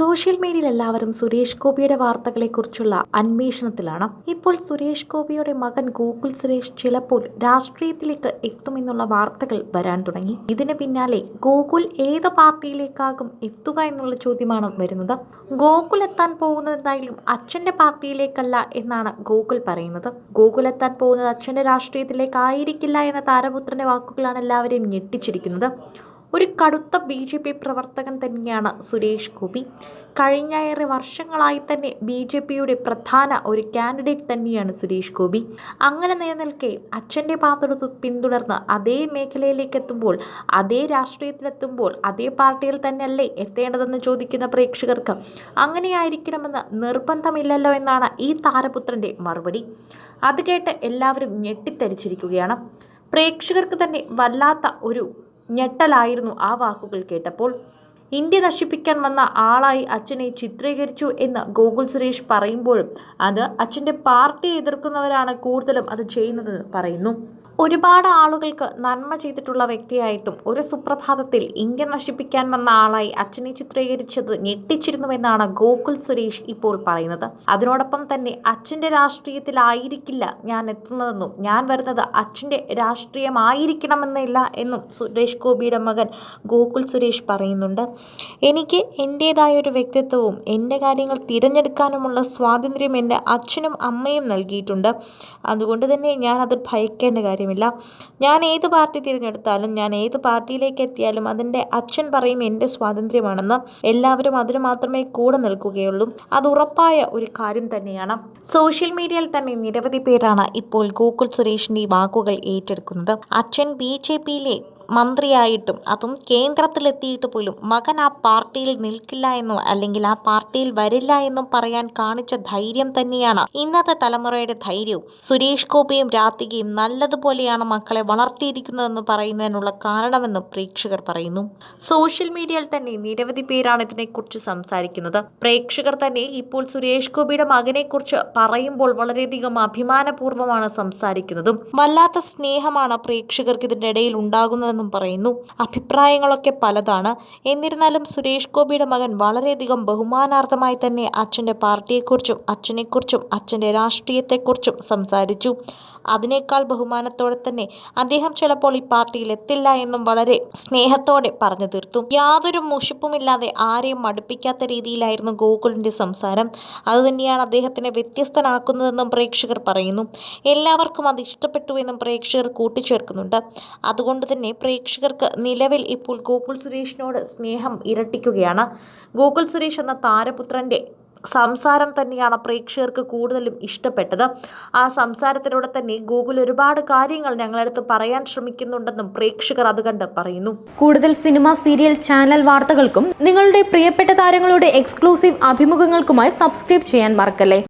Social മീഡിയയിൽ എല്ലാവരും സുരേഷ് ഗോപിയുടെ വാർത്തകളെക്കുറിച്ചുള്ള അന്വേഷണത്തിലാണ്. ഇപ്പോൾ സുരേഷ് ഗോപിയുടെ മകൻ ഗോകുൽ സുരേഷ് ചിലപ്പോൾ രാഷ്ട്രീയത്തിലേക്ക് എത്തുമെന്നുള്ള വാർത്തകൾ വരാൻ തുടങ്ങി. ഇതിന് പിന്നാലെ ഗോകുൽ ഏത് പാർട്ടിയിലേക്കാകും എത്തുക എന്നുള്ള ചോദ്യമാണ് വരുന്നത്. ഗോകുൽ എത്താൻ പോകുന്നത് എന്തായാലും അച്ഛന്റെ പാർട്ടിയിലേക്കല്ല എന്നാണ് ഗോകുൽ പറയുന്നത്. ഗോകുൽ എത്താൻ പോകുന്നത് അച്ഛന്റെ രാഷ്ട്രീയത്തിലേക്കായിരിക്കില്ല എന്ന താരപുത്രന്റെ വാക്കുകളാണ് എല്ലാവരെയും ഞെട്ടിച്ചിരിക്കുന്നത്. ഒരു കടുത്ത ബി ജെ പി പ്രവർത്തകൻ തന്നെയാണ് സുരേഷ് ഗോപി. കഴിഞ്ഞ ഏറെ വർഷങ്ങളായി തന്നെ ബി ജെ പിയുടെ പ്രധാന ഒരു കാൻഡിഡേറ്റ് തന്നെയാണ് സുരേഷ് ഗോപി. അങ്ങനെ നിലനിൽക്കെ അച്ഛന്റെ പാത പിന്തുടർന്ന് അതേ മേഖലയിലേക്ക് എത്തുമ്പോൾ അതേ രാഷ്ട്രീയത്തിലെത്തുമ്പോൾ അതേ പാർട്ടിയിൽ തന്നെയല്ലേ എത്തേണ്ടതെന്ന് ചോദിക്കുന്ന പ്രേക്ഷകർക്ക് അങ്ങനെയായിരിക്കണമെന്ന് നിർബന്ധമില്ലല്ലോ എന്നാണ് ഈ താരപുത്രന്റെ മറുപടി. അത് കേട്ട് എല്ലാവരും ഞെട്ടിത്തരിച്ചിരിക്കുകയാണ്. പ്രേക്ഷകർക്ക് തന്നെ വല്ലാത്ത ഒരു ഞെട്ടലായിരുന്നു ആ വാക്കുകൾ കേട്ടപ്പോൾ. ഇന്ത്യ നശിപ്പിക്കാൻ വന്ന ആളായി അച്ഛനെ ചിത്രീകരിച്ചു എന്ന് ഗോകുൽ സുരേഷ് പറയുമ്പോഴും അത് അച്ഛന്റെ പാർട്ടിയെ എതിർക്കുന്നവരാണ് കൂടുതലും അത് ചെയ്യുന്നതെന്ന് പറയുന്നു. ഒരുപാട് ആളുകൾക്ക് നന്മ ചെയ്തിട്ടുള്ള വ്യക്തിയായിട്ടും ഒരു സുപ്രഭാതത്തിൽ ഇന്ത്യ നശിപ്പിക്കാൻ വന്ന ആളായി അച്ഛനെ ചിത്രീകരിച്ചത് ഞെട്ടിച്ചിരുന്നുവെന്നാണ് ഗോകുൽ സുരേഷ് ഇപ്പോൾ പറയുന്നത്. അതിനോടൊപ്പം തന്നെ അച്ഛന്റെ രാഷ്ട്രീയത്തിലായിരിക്കില്ല ഞാൻ എത്തുന്നതെന്നും ഞാൻ വരുന്നത് അച്ഛന്റെ രാഷ്ട്രീയമായിരിക്കണമെന്നില്ല എന്നും സുരേഷ് ഗോപിയുടെ മകൻ ഗോകുൽ സുരേഷ് പറയുന്നുണ്ട്. എനിക്ക് എന്റേതായ ഒരു വ്യക്തിത്വവും എന്റെ കാര്യങ്ങൾ തിരഞ്ഞെടുക്കാനുമുള്ള സ്വാതന്ത്ര്യം എന്റെ അച്ഛനും അമ്മയും നൽകിയിട്ടുണ്ട്. അതുകൊണ്ട് തന്നെ ഞാൻ അത് ഭയക്കേണ്ട കാര്യമില്ല. ഞാൻ ഏത് പാർട്ടി തിരഞ്ഞെടുത്താലും ഞാൻ ഏത് പാർട്ടിയിലേക്ക് എത്തിയാലും അതിന്റെ അച്ഛൻ പറയും എന്റെ സ്വാതന്ത്ര്യമാണെന്ന്. എല്ലാവരും അതിന് മാത്രമേ കൂടെ നിൽക്കുകയുള്ളൂ. അത് ഉറപ്പായ ഒരു കാര്യം തന്നെയാണ്. സോഷ്യൽ മീഡിയയിൽ തന്നെ നിരവധി പേരാണ് ഇപ്പോൾ ഗോകുൽ സുരേഷിന്റെ വാക്കുകൾ ഏറ്റെടുക്കുന്നത്. അച്ഛൻ ബി ജെ പിയിലെ മന്ത്രിയായിട്ടും അതും കേന്ദ്രത്തിലെത്തിയിട്ട് പോലും മകൻ ആ പാർട്ടിയിൽ നിൽക്കില്ല എന്നോ അല്ലെങ്കിൽ ആ പാർട്ടിയിൽ വരില്ല എന്നും പറയാൻ കാണിച്ച ധൈര്യം തന്നെയാണ് ഇന്നത്തെ തലമുറയുടെ ധൈര്യവും. സുരേഷ് ഗോപിയും രാധികയും നല്ലതുപോലെയാണ് മക്കളെ വളർത്തിയിരിക്കുന്നതെന്ന് പറയുന്നതിനുള്ള കാരണമെന്ന് പ്രേക്ഷകർ പറയുന്നു. സോഷ്യൽ മീഡിയയിൽ തന്നെ നിരവധി പേരാണ് ഇതിനെക്കുറിച്ച് സംസാരിക്കുന്നത്. പ്രേക്ഷകർ തന്നെ ഇപ്പോൾ സുരേഷ് ഗോപിയുടെ മകനെക്കുറിച്ച് പറയുമ്പോൾ വളരെയധികം അഭിമാനപൂർവമാണ് സംസാരിക്കുന്നതും. വല്ലാത്ത സ്നേഹമാണ് പ്രേക്ഷകർക്ക് ഇതിന്റെ ഇടയിൽ ഉണ്ടാകുന്നതെന്നും പറയുന്നു. അഭിപ്രായങ്ങളൊക്കെ പലതാണ്. എന്നിരുന്നാലും സുരേഷ് ഗോപിയുടെ മകൻ വളരെയധികം ബഹുമാനാർത്ഥമായി തന്നെ അച്ഛന്റെ പാർട്ടിയെക്കുറിച്ചും അച്ഛനെക്കുറിച്ചും അച്ഛന്റെ രാഷ്ട്രീയത്തെക്കുറിച്ചും സംസാരിച്ചു. അതിനേക്കാൾ ബഹുമാനത്തോടെ തന്നെ അദ്ദേഹം ചിലപ്പോൾ ഈ പാർട്ടിയിൽ എത്തില്ല എന്നും വളരെ സ്നേഹത്തോടെ പറഞ്ഞു തീർത്തു. യാതൊരു മുഷിപ്പുമില്ലാതെ ആരെയും മടുപ്പിക്കാത്ത രീതിയിലായിരുന്നു ഗോകുലിന്റെ സംസാരം. അതുതന്നെയാണ് അദ്ദേഹത്തിനെ വ്യത്യസ്തനാക്കുന്നതെന്നും പ്രേക്ഷകർ പറയുന്നു. എല്ലാവർക്കും അത് ഇഷ്ടപ്പെട്ടു എന്നും പ്രേക്ഷകർ കൂട്ടിച്ചേർക്കുന്നുണ്ട്. അതുകൊണ്ട് തന്നെ പ്രേക്ഷകർക്ക് നിലവിൽ ഇപ്പോൾ ഗോകുൽ സുരേഷിനോട് സ്നേഹം ഇരട്ടിക്കുകയാണ്. ഗോകുൽ സുരേഷ് എന്ന താരപുത്രന്റെ സംസാരം തന്നെയാണ് പ്രേക്ഷകർക്ക് കൂടുതലും ഇഷ്ടപ്പെട്ടത്. ആ സംസാരത്തിലൂടെ തന്നെ ഗൂഗിൾ ഒരുപാട് കാര്യങ്ങൾ ഞങ്ങളടുത്ത് പറയാൻ ശ്രമിക്കുന്നുണ്ടെന്നും പ്രേക്ഷകർ അത് കണ്ട് പറയുന്നു. കൂടുതൽ സിനിമ സീരിയൽ ചാനൽ വാർത്തകൾക്കും നിങ്ങളുടെ പ്രിയപ്പെട്ട താരങ്ങളുടെ എക്സ്ക്ലൂസീവ് അഭിമുഖങ്ങൾക്കുമായി സബ്സ്ക്രൈബ് ചെയ്യാൻ മറക്കല്ലേ?